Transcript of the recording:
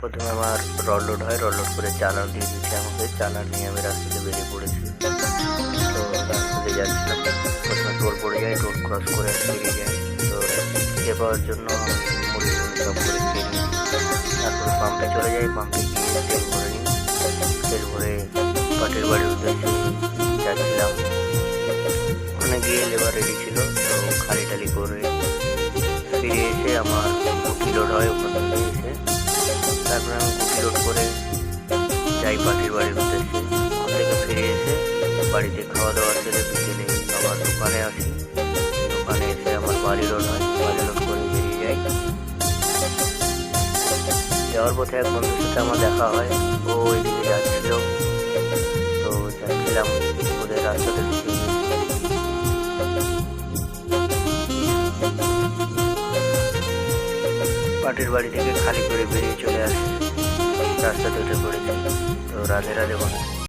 প্রথমে আমার rod load হয় রড লোড করে চালান দিয়ে দিচ্ছে আমাকে। চালান নিয়ে আমি রাস্তাতে বেরিয়ে পড়েছি। তো রাস্তাতে যাচ্ছিলাম। প্রথমে টোল পড়ে যায় টোল ক্রস করে বেরিয়ে যাই তো খেয়ে পাওয়ার জন্য মুড়ি সব করে খেয়ে নিই। তারপর পাম্পে চলে যাই পাম্পে গিয়ে তেল ভরে নিই। তেল ভরে পাটের বাড়ির উদ্দেশ্যে যাচ্ছিলাম। ওখানে গিয়ে লেবার রেডি ছিল, তো খালি টালি করে ফিরে এসে আমার যাই পাটির বাড়ির উদ্দেশ্যে ওখান থেকে ফিরে এসে বাড়িতে খাওয়া দাওয়া সেরে বিকেলে আবার দোকানে আসি। দোকানে এসে আমার বাড়ি লোড হয় বাড়ি লোড করে বেরিয়ে যাই। যাওয়ার পথে এক বন্ধুর সাথে আমার দেখা হয়। ও ওইদিকে যাচ্ছিল। তো যাচ্ছিলাম ওদের রাস্তাতে। পাটের বাড়ি থেকে খালি করে বেরিয়ে চলে আসে। রাস্তাতে উঠে পড়েছি। তো রাধে রাধে বন্ধু